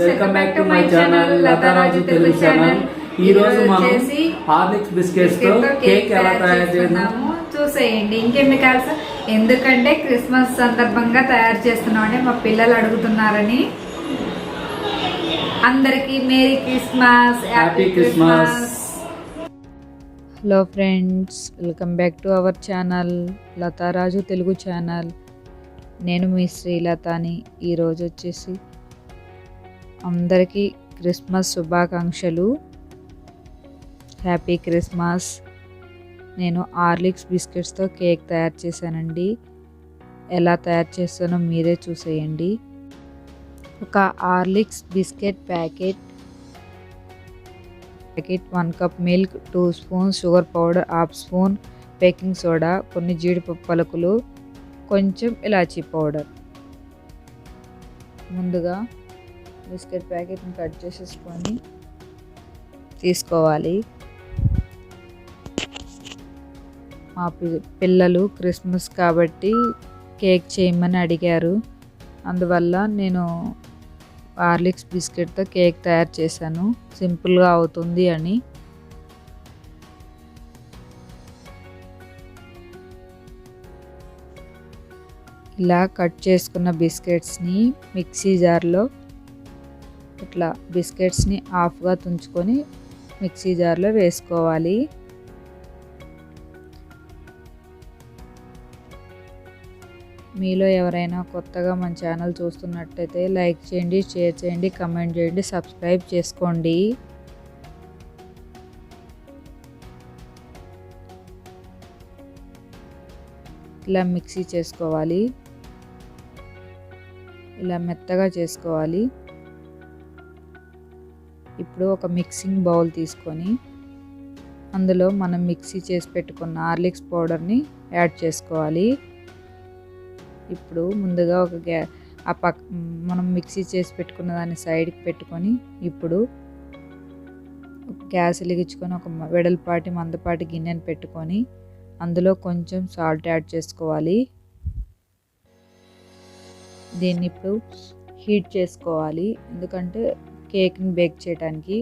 Welcome back to my channel Latharaju Telugu channel ఈ రోజు మనం వచ్చేసి హార్లిక్స్ బిస్కెట్స్తో కేక్ ఎలా తయారు చేస్తున్నాము చూసేయండి. ఇంకెమికల్స్ ఎందుకంటే క్రిస్మస్ సందర్భంగా తయారు చేస్తున్నామని మా పిల్లలు అడుగుతున్నారని. అందరికి Merry Christmas happy Christmas. Hello friends welcome back to our channel Latharaju Telugu channel. నేను మీ శ్రీలతాని. ఈరోజు వచ్చేసి అందరికీ క్రిస్మస్ శుభాకాంక్షలు. Happy Christmas. నేను ఆర్లిక్స్ బిస్కెట్స్తో కేక్ తయారు చేశానండి. ఎలా తయారు చేస్తానో మీరే చూసేయండి. ఒక Horlicks biscuit packet. Packet one cup milk two spoons sugar powder half spoon baking soda కొన్ని జీడిపప్పు పలుకులు కొంచెం ఇలాచీ పౌడర్. ముందుగా బిస్కెట్ ప్యాకెట్ని కట్ చేసేసుకొని తీసుకోవాలి. మా పిల్లలు క్రిస్మస్ కాబట్టి కేక్ చేయమని అడిగారు. అందువల్ల నేను హార్లిక్స్ బిస్కెట్తో కేక్ తయారు చేశాను. సింపుల్గా అవుతుంది అని. ఇలా కట్ చేసుకున్న బిస్కెట్స్ని మిక్సీ జార్లో ఇట్లా బిస్కెట్స్ని ఆఫ్గా తుంచుకొని మిక్సీ జార్లో వేసుకోవాలి. మీలో ఎవరైనా కొత్తగా మన ఛానల్ చూస్తున్నట్టయితే లైక్ చేయండి షేర్ చేయండి కమెంట్ చేయండి సబ్స్క్రైబ్ చేసుకోండి. ఇలా మిక్సీ చేసుకోవాలి. ఇలా మెత్తగా చేసుకోవాలి. ఇప్పుడు ఒక మిక్సింగ్ బౌల్ తీసుకొని అందులో మనం మిక్సీ చేసి పెట్టుకున్న హార్లిక్స్ పౌడర్ని యాడ్ చేసుకోవాలి. ఇప్పుడు ముందుగా ఒక గ్యా ఆ పక్ మనం మిక్సీ చేసి పెట్టుకున్న దాన్ని సైడ్కి పెట్టుకొని ఇప్పుడు గ్యాస్ వెలిగించుకొని ఒక వెడల్పాటి మందపాటి గిన్నెని పెట్టుకొని అందులో కొంచెం సాల్ట్ యాడ్ చేసుకోవాలి. దీన్ని ఇప్పుడు హీట్ చేసుకోవాలి. ఎందుకంటే కేక్ని బేక్ చేయడానికి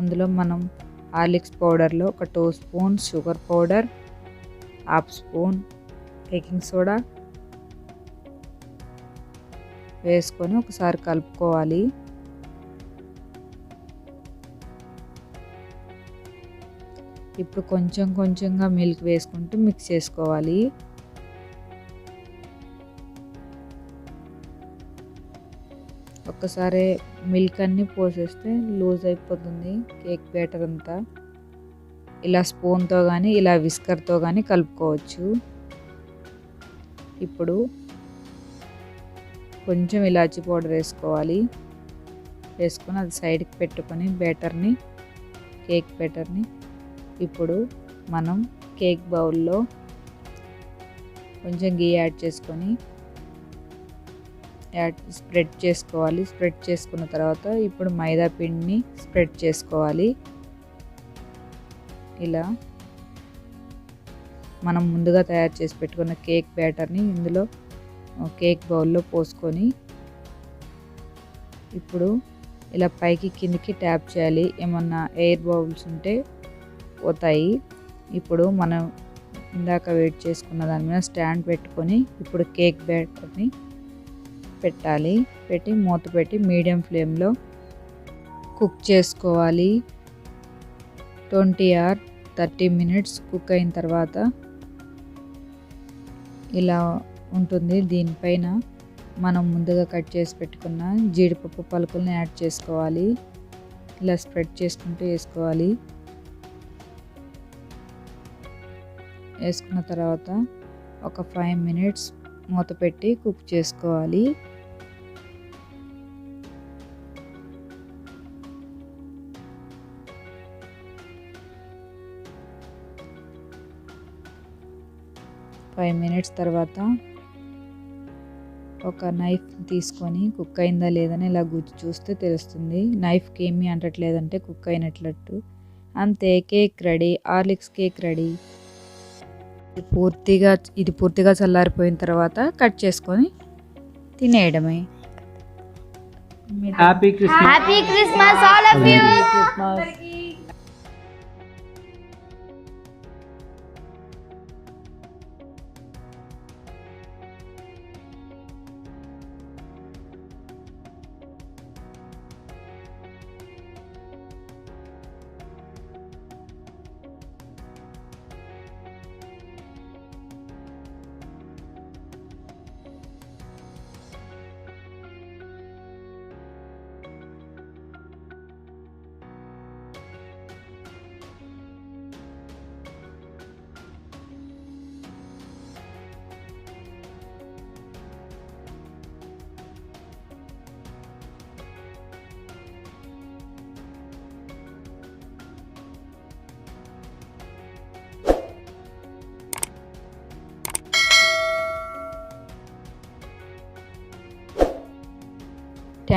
అందులో మనం హార్లిక్స్ పౌడర్లో ఒక two spoon sugar powder half spoon baking soda వేసుకొని ఒకసారి కలుపుకోవాలి. ఇప్పుడు కొంచెం కొంచెంగా మిల్క్ వేసుకుంటూ మిక్స్ చేసుకోవాలి. ఒక్కసారి మిల్క్ అన్నీ పోసేస్తే లూజ్ అయిపోతుంది కేక్ బ్యాటర్ అంతా. ఇలా స్పూన్తో కానీ ఇలా విస్కర్తో కానీ కలుపుకోవచ్చు. ఇప్పుడు కొంచెం ఇలాచి పౌడర్ వేసుకోవాలి. వేసుకొని అది సైడ్కి పెట్టుకొని బ్యాటర్ని కేక్ బ్యాటర్ని ఇప్పుడు మనం కేక్ బౌల్లో కొంచెం గీ యాడ్ చేసుకొని యాడ్ స్ప్రెడ్ చేసుకోవాలి. స్ప్రెడ్ చేసుకున్న తర్వాత ఇప్పుడు మైదా పిండిని స్ప్రెడ్ చేసుకోవాలి. ఇలా మనం ముందుగా తయారు చేసి పెట్టుకున్న కేక్ బ్యాటర్ని ఇందులో కేక్ బౌల్లో పోసుకొని ఇప్పుడు ఇలా పైకి కిందికి ట్యాప్ చేయాలి. ఏమన్నా ఎయిర్ బౌల్స్ ఉంటే పోతాయి. ఇప్పుడు మనం ఇందాక వెయిట్ చేసుకున్న దాని మీద స్టాండ్ పెట్టుకొని ఇప్పుడు కేక్ బ్యాటర్ని పెట్టాలి. పెట్టి మూత పెట్టి మీడియం ఫ్లేమ్లో కుక్ చేసుకోవాలి. Twenty or thirty minutes cook అయిన తర్వాత ఇలా ఉంటుంది. దీనిపైన మనం ముందుగా కట్ చేసి పెట్టుకున్న జీడిపప్పు పలుకుల్ని యాడ్ చేసుకోవాలి. ఇలా స్ప్రెడ్ చేసుకుంటూ వేసుకోవాలి. వేసుకున్న తర్వాత ఒక ఫైవ్ మినిట్స్ మూత పెట్టి కుక్ చేసుకోవాలి. ఫైవ్ మినిట్స్ తర్వాత ఒక నైఫ్ తీసుకొని కుక్ అయిందా లేదని ఇలా గుజ్జు చూస్తే తెలుస్తుంది. నైఫ్కి ఏమీ అంటట్లేదంటే కుక్ అయినట్లట్టు. అంతే cake ready Horlicks cake ready. ఇది పూర్తిగా ఇది పూర్తిగా చల్లారిపోయిన తర్వాత కట్ చేసుకొని తినేయడమే. Happy Christmas happy Christmas all of you